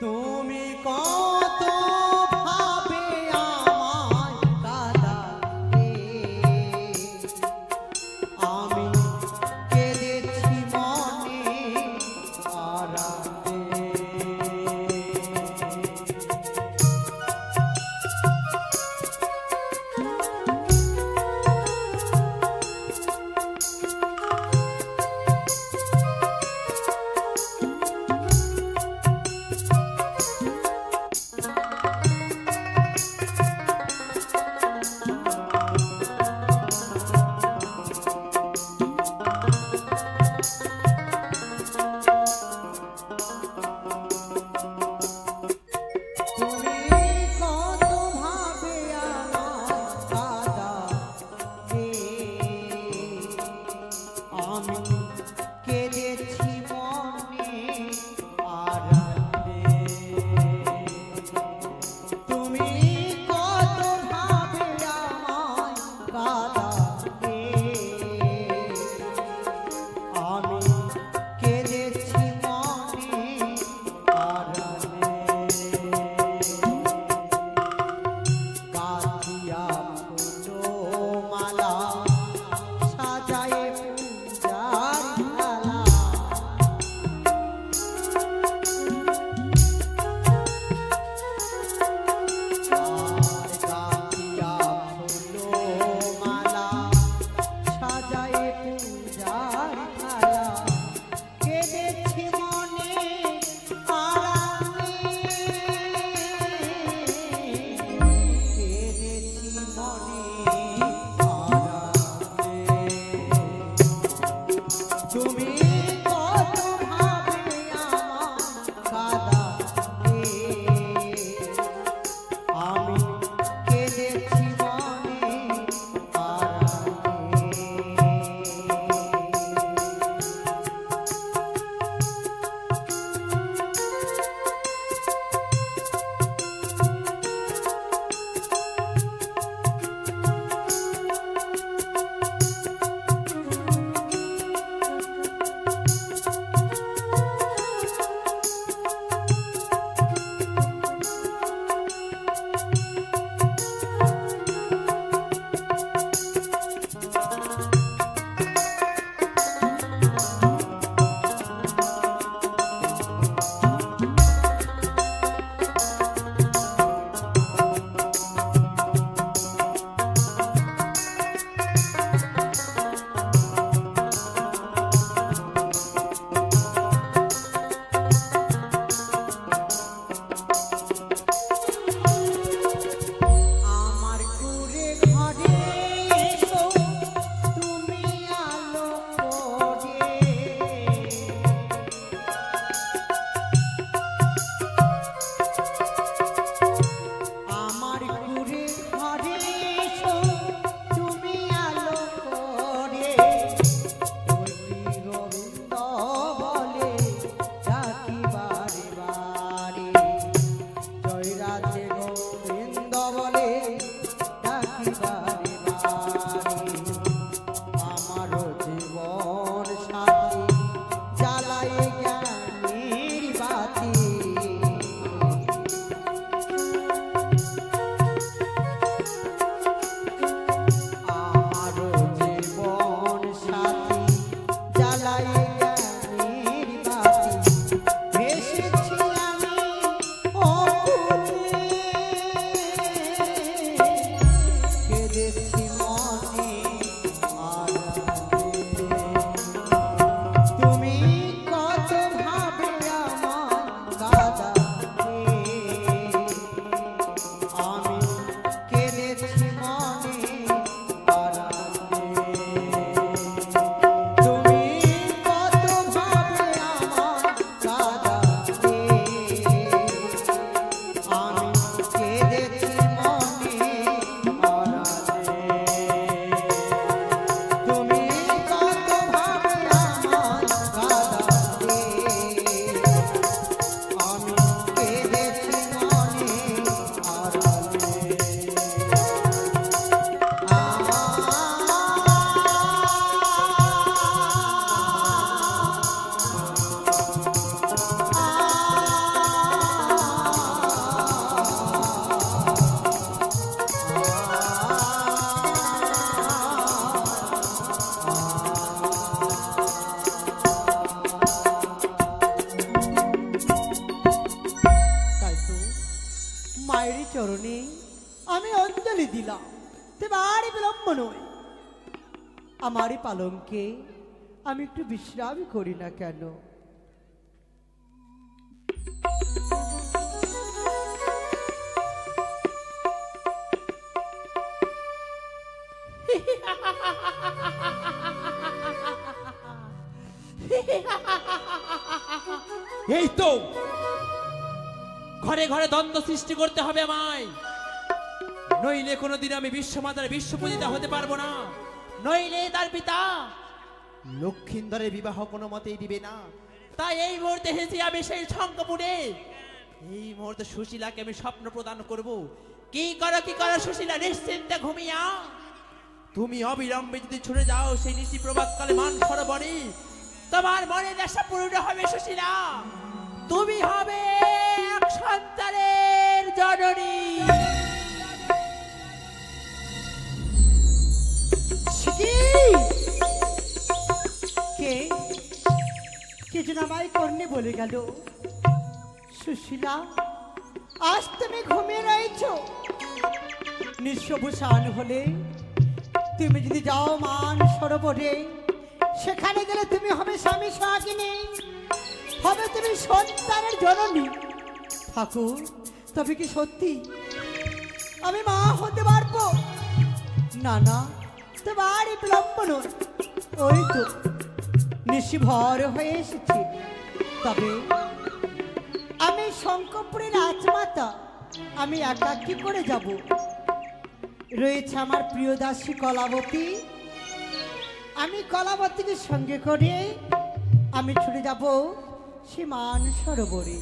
তুমি কত আমি মায়ের আমি অঞ্জলি দিলাম। তবে আর বিলম্ব নয়। আমার পালঙ্কে আমি একটু বিশ্রাম করি না কেন? এই তো ঘরে ঘরে দ্বন্দ্ব সৃষ্টি করতে হবে আমায়। নইলে কোনোদিন আমি বিশ্বমাতার বিশ্বপূজিতা হতে পারব না। নইলে তার পিতা লক্ষিন্দরের বিবাহ কোনো মতেই দিবে না। তাই এই মুহূর্তে হেসে আমি সেই শঙ্কপুরে এই মুহূর্তে সুশীলাকে আমি স্বপ্ন প্রদান করব। কি করো কি করো, সুশীলা, নিশ্চিন্তে ঘুমিয়া। তুমি অবিলম্বে যদি ছুটে যাও সেই নিশি প্রভাতকালে মান সরোবরে, তোমার মনে দেশা পূর্ণ হবে সুশীলা। তুমি হবে সন্তানের জননী। কি? কে? যেন বলে গেল। সুশীলা, আজ তুমি ঘুমিয়ে রয়েছ। নিঃস্বভূষণ হলে তুমি যদি যাও মান সরোবরে, সেখানে গেলে তুমি হবে স্বামী সোহাগিনী হবে তুমি সন্তানের জননী। ঠাকুর, তবে কি সত্যি? আমি মা হতে পারব? না না তোমারই বিলম্ব নয়। ওই তো নিশি ভর হয়ে এসেছি। তবে আমি শঙ্করপুরের রাজমাতা, আমি একা কি করে যাব? রয়েছে আমার প্রিয় দাসী কলাবতী। আমি কলাবতীকে সঙ্গে করে আমি ছুটে যাব সীমান সরোবরে।